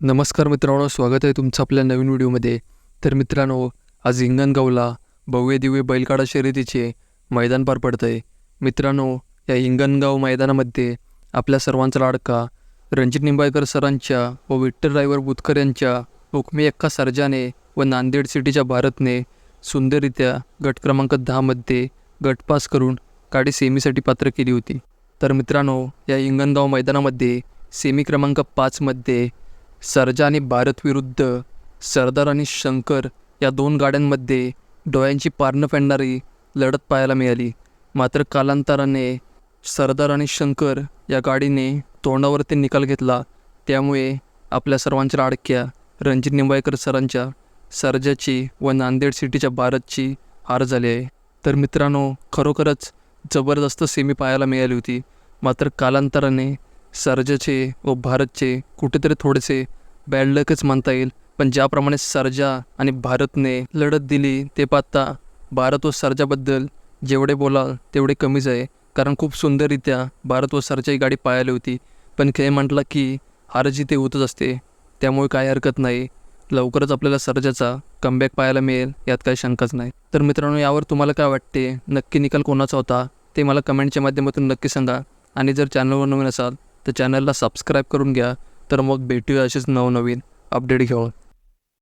नमस्कार मित्रांनो स्वागत आहे तुमचं आपल्या नवीन व्हिडिओमध्ये. तर मित्रांनो आज हिंगणगावला भव्य दिव्य बैलगाडा शर्यतीचे मैदान पार पडतं आहे मित्रांनो या हिंगणगाव मैदानामध्ये आपल्या सर्वांचा लाडका रणजित निंबाळकर सरांच्या व विठ्ठल ड्रायव्हर बुतकर यांच्या हुकमी एक्का सर्जाने व नांदेड सिटीच्या भारतने सुंदररित्या गट क्रमांक दहामध्ये गट पास करून गाडी सेमीसाठी पात्र केली होती. तर मित्रांनो या हिंगणगाव मैदानामध्ये सेमी क्रमांक पाचमध्ये सर्जा आणि भारत विरुद्ध सरदार आणि शंकर या दोन गाड्यांमध्ये डोळ्यांची पारणं फेडणारी लढत पाहायला मिळाली. मात्र कालांतराने सरदार आणि शंकर या गाडीने तोंडावरती निकाल घेतला. त्यामुळे आपल्या सर्वांच्या लाडक्या रणजित निंबाळकर सरांच्या सर्जाची व नांदेड सिटीच्या भारतची हार झाली आहे. तर मित्रांनो खरोखरच जबरदस्त सेमी पाहायला मिळाली होती. मात्र कालांतराने सर्जाचे व भारतचे कुठेतरी थोडेसे बॅड लकच म्हणता येईल. पण ज्याप्रमाणे सर्जा आणि भारतने लढत दिली ते पाहता भारत व सर्जाबद्दल जेवढे बोलाल तेवढे कमीच आहे. कारण खूप सुंदररित्या भारत व सर्जा ही गाडी पाहायला होती. पण खेळ म्हटला की हार जिथे होतच असते त्यामुळे काही हरकत नाही. लवकरच आपल्याला सर्जाचा कमबॅक पाहायला मिळेल यात काही शंकाच नाही. तर मित्रांनो यावर तुम्हाला काय वाटते? नक्की निकाल कोणाचा होता? ते मला कमेंटच्या माध्यमातून नक्की सांगा. आणि जर चॅनलवर नवीन असाल तर चॅनलला सबस्क्राईब करून घ्या. तर मग भेटूया असेच नवनवीन अपडेट घेऊन.